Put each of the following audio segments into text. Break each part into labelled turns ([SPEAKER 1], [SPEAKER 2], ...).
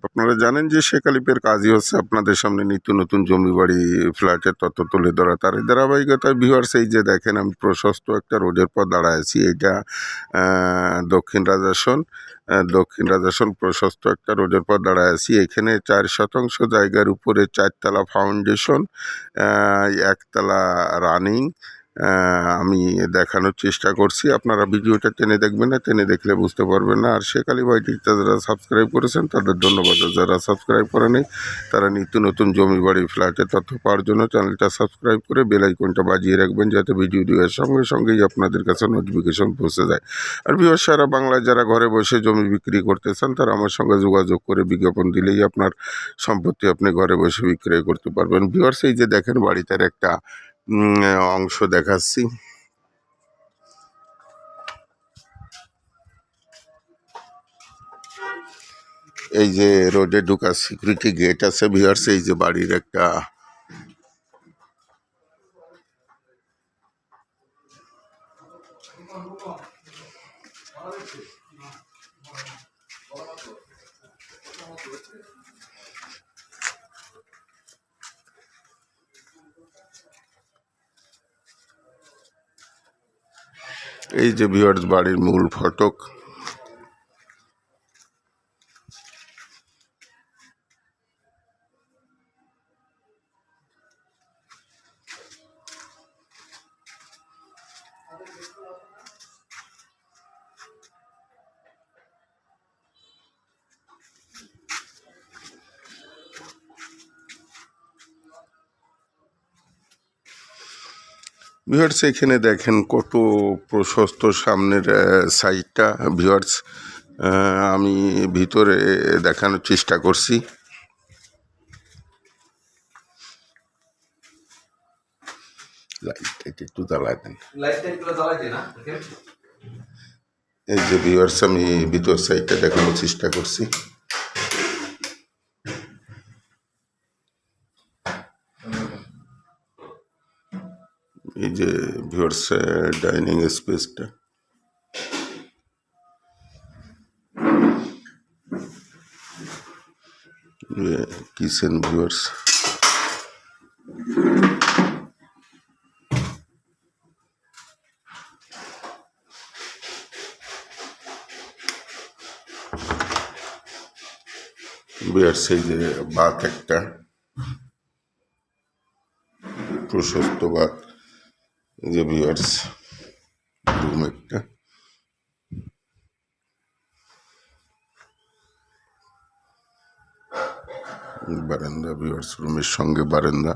[SPEAKER 1] আলিপ আপনারা জানেন যে শেখ আলিপের কাজই হচ্ছে আপনাদের সামনে নিত্য নতুন জমি বাড়ি ফ্ল্যাটের তথ্য তুলে ধরা। তার এই ধারাবাহিকতায় ভিউয়ার্স এই যে দেখেন, আমি প্রশস্ত একটা রোডের পর দাঁড়ায় আছি এইটা দক্ষিণ রাজাসন দক্ষিণ রাজাসন প্রশস্ত একটা রোডের পর দাঁড়ায় আছি এখানে চার শতাংশ জায়গার উপরে চারতলা ফাউন্ডেশন একতলা রানিং আমি দেখানোর চেষ্টা করছি। আপনারা ভিডিওটা টেনে দেখবেন না, টেনে দেখলে বুঝতে পারবেন না। আর শেখ আলী ভাইটিটা যারা সাবস্ক্রাইব করেছেন, তাদের ধন্যবাদ। যারা সাবস্ক্রাইব করেনি তারা নিত্য নতুন জমি বাড়ি ফ্ল্যাটের তথ্য পাওয়ার জন্য চ্যানেলটা সাবস্ক্রাইব করে বেল আইকনটা বাজিয়ে রাখবেন, যাতে ভিডিও দেওয়ার সঙ্গে সঙ্গেই আপনাদের কাছে নোটিফিকেশন পৌঁছে যায়। আর বিহার সারা বাংলায় যারা ঘরে বসে জমি বিক্রি করতে চান তারা আমার সঙ্গে যোগাযোগ করে বিজ্ঞাপন দিলেই আপনার সম্পত্তি আপনি ঘরে বসে বিক্রয় করতে পারবেন। বিহার সেই যে দেখেন, বাড়িটার একটা অংশ দেখাচ্ছি। এই যে রোডে ঢুকার সিকিউরিটি গেট আছে ভিওর্স এই যে বাড়ির একটা এই যে ভিউয়ার্স বাড়ির মূল ফটক। ভিউয়ার্স এখানে দেখেন কত প্রশস্ত সামনের সাইডটা ভিউয়ার্স আমি ভিতরে দেখানোর চেষ্টা করছি। লাইট একটু
[SPEAKER 2] লাইটটা একটু জ্বালাই দিই
[SPEAKER 1] এই যে ভিউয়ার্স আমি ভিতর সাইডটা দেখানোর চেষ্টা করছি। ভিউয়ার্স ডাইনিং স্পেসটা কিচেন ভিউয়ার্স ভিউয়ার্স এই যে বাথ একটা প্রশস্ত বাথ এই যে ভিউয়ার্স রুম একটা বারান্দা ভিউয়ার্স রুমের সঙ্গে বারান্দা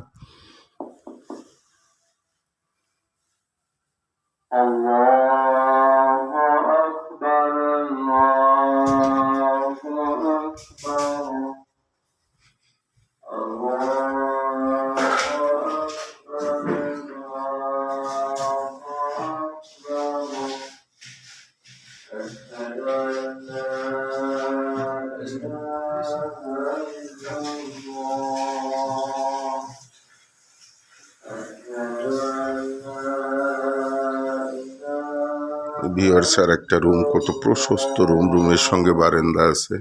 [SPEAKER 1] ভিওর্স স্যার একটা রুম কত প্রশস্ত রুম রুমের সঙ্গে বারান্দা আছে।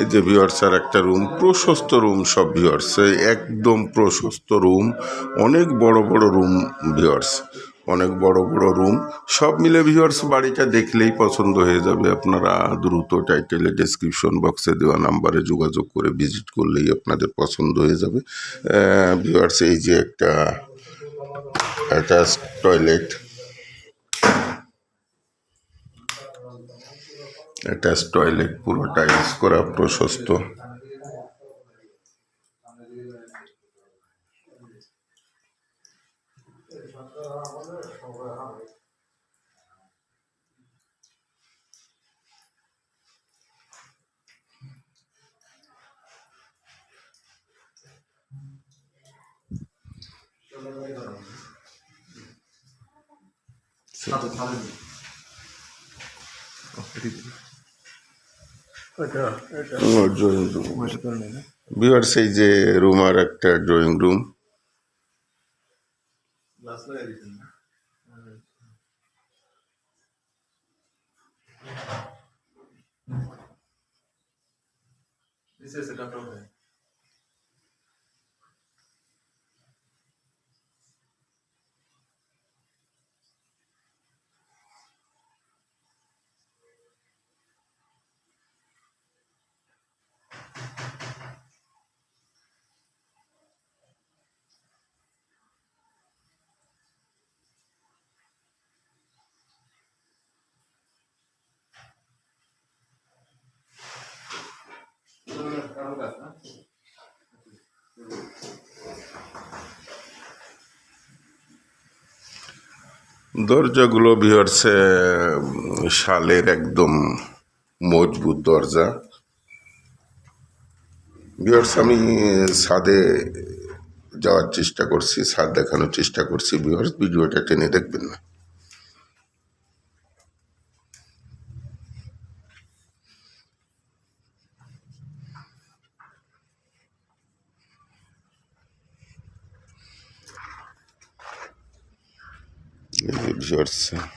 [SPEAKER 1] এই যে ভিউয়ার্স আর একটা রুম প্রশস্ত রুম সব ভিউয়ার্স একদম প্রশস্ত রুম অনেক বড় বড় রুম ভিউয়ার্স অনেক বড় বড় রুম সব মিলে ভিউয়ার্স বাড়িটা দেখলেই পছন্দ হয়ে যাবে। আপনারা দ্রুত টাইটেলে ডেসক্রিপশন বক্সে দেওয়া নাম্বারে যোগাযোগ করে ভিজিট করলেই আপনাদের পছন্দ হয়ে যাবে। ভিউয়ার্স এই যে একটা অ্যাটাচ টয়লেট অ্যাটাচ টয়লেট পুরো টাইলস করা প্রশস্ত। ড্রয়িং রুম বিহার সেই যে রুম আর একটা drawing room
[SPEAKER 2] This is setup out
[SPEAKER 1] দরজাগুলো বিহারছে শালের একদম মজবুত দরজা। বিহার্স আমি ছাদে যাওয়ার চেষ্টা করছি, ছাদ দেখানোর চেষ্টা করছি। বিহার্স ভিডিওটা টেনে দেখবেন না। ভিউয়ার্স
[SPEAKER 2] রড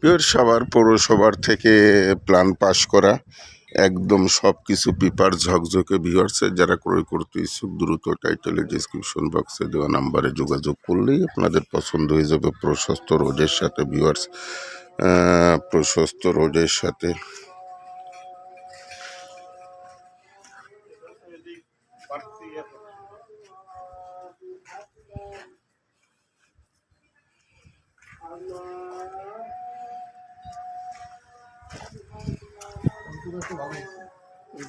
[SPEAKER 1] পিওর সাভার পৌরসভার থেকে প্ল্যান পাস করা একদম সব কিছু পেপার ঝকঝকে ভিউয়ার্সে যারা ক্রয় করতে ইচ্ছুক দ্রুত টাইটেলের ডিসক্রিপশন বক্সে দেওয়া নাম্বারে যোগাযোগ করলেই আপনাদের পছন্দ হয়ে যাবে প্রশস্ত রোডের সাথে ভিউয়ার্স প্রশস্ত রোডের সাথে।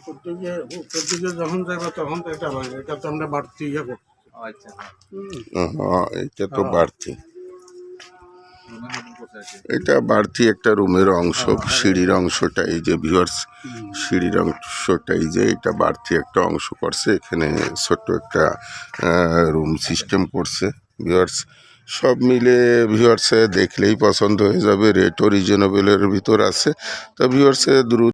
[SPEAKER 3] প্রত্যেকে প্রত্যেকে যখন যাবে তখন তো এটা ভাঙে এটা তো আমরা বাড়তি ইয়ে করছি।
[SPEAKER 2] আচ্ছা। হ্যাঁ
[SPEAKER 1] হ্যাঁ, এটা তো বাড়তি। এটা বাড়তি একটা রুমের অংশ সিঁড়ির অংশটা এই যে ভিউয়ার্স সিঁড়ির অংশটা এই যে এটা বাড়তি একটা অংশ করছে এখানে ছোট্ট একটা রুম সিস্টেম করছে ভিউয়ার্স। সব মিলে ভিউয়ার্সে দেখলেই পছন্দ হয়ে যাবে রেটও রিজনেবলের ভিতর আছে। তো ভিউয়ার্সে দ্রুত